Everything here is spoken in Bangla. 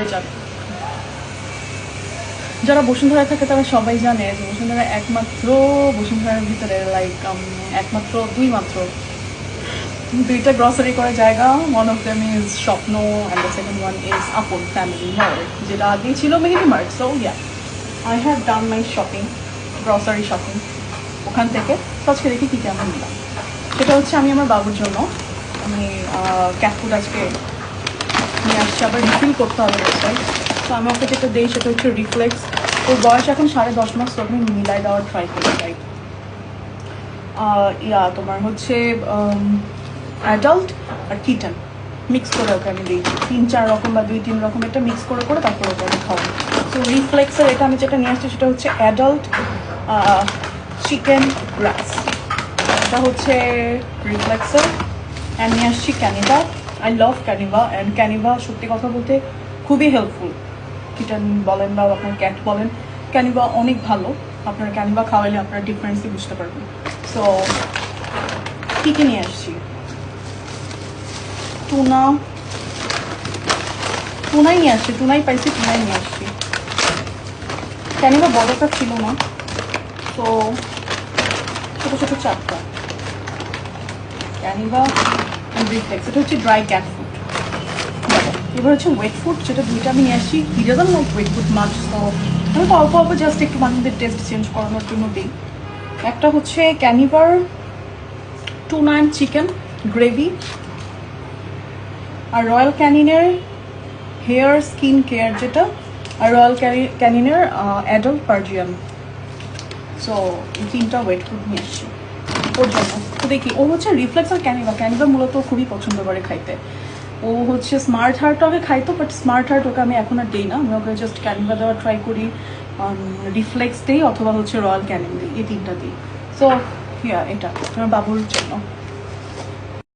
সবাই জানে। যারা বসুন্ধরা থাকে তারা সবাই জানে যে বসুন্ধরা একমাত্র, বসুন্ধরার ভিতরে লাইক একমাত্র দুই মাত্র দুইটা গ্রসারি করার জায়গা। One of them is Shwapno and the second one is Apon family mall যেটা আগেই ছিল Mehedi mart so yeah I have done my shopping grocery shopping ওখান থেকে। আজকে দেখি কী কেমন নিলাম। সেটা হচ্ছে আমি আমার বাবুর জন্য আমি ক্যাট ফুড আজকে আসছি আবার রিফিল করতে হবে রাইট তো আমি ওকে যেটা দিই সেটা হচ্ছে রিফ্লেক্স ওর বয়স এখন সাড়ে দশ মাস, তো আমি মিলাই দেওয়ার ট্রাই করি রাইট ইয়া, তোমার হচ্ছে অ্যাডাল্ট আর কিটেন মিক্স করে ওকে আমি দিই। তিন, চার রকম বা দুই, তিন রকম এটা মিক্স করে করে তারপর ওকে আমি খাওয়াই তো রিফ্লেক্সের এটা আমি যেটা নিয়ে আসছি সেটা হচ্ছে অ্যাডাল্ট চিকেন রাইস এটা হচ্ছে রিফ্লেক্সের অ্যান্ড নিয়ে আসছি ক্যানিভা আই লাভ ক্যানিভা অ্যান্ড ক্যানিভা সত্যি কথা বলতে খুবই হেল্পফুল কিটেন বলেন বা আপনার ক্যাট বলেন ক্যানিভা অনেক ভালো। আপনার ক্যানিভা খাওয়াইলে আপনার ডিফারেন্সই বুঝতে পারবেন। সো কী কী নিয়ে আসছি? টুনা টুনাই নিয়ে আসছি টুনাই পাইছি টুনাই নিয়ে আসছি। ক্যানিভা বড়টা ছিল না। তো ছোটো ছোটো চারটা। ক্যানিভা রিফ্লেক্স এটা হচ্ছে ড্রাই ক্যাট ফুড এবার হচ্ছে ওয়েট ফুড যেটা দুইটা আমি নিয়ে আসি। He doesn't like wet food মাছ তো আমি অল্প অল্প জাস্ট একটু বান্ধবদের টেস্ট চেঞ্জ করানোর জন্য দিই। একটা হচ্ছে ক্যানিভার টুনা অ্যান্ড চিকেন গ্রেভি আর রয়্যাল ক্যানিনের হেয়ার স্কিন কেয়ার যেটা, আর রয়্যাল ক্যানিনের অ্যাডাল্ট পার্জিয়ান সো এই তিনটা ওয়েট ফুড নিয়ে আসছি ওর জন্য। তো দেখি, ও হচ্ছে রিফ্লেক্স আর ক্যানিভা ক্যানিভা মূলত খুবই পছন্দ করে খাইতে। ও হচ্ছে স্মার্ট হার্ট ওকে খাইতো বাট স্মার্ট হার্ট ওকে আমি এখন আর দিই না। আমি ওকে জাস্ট ক্যানিভা দেওয়ার ট্রাই করি রিফ্লেক্স দিই অথবা হচ্ছে রয়্যাল ক্যানিং দিই, এই তিনটা দিই। সো ইয়া এটা আমার বাবুর জন্য।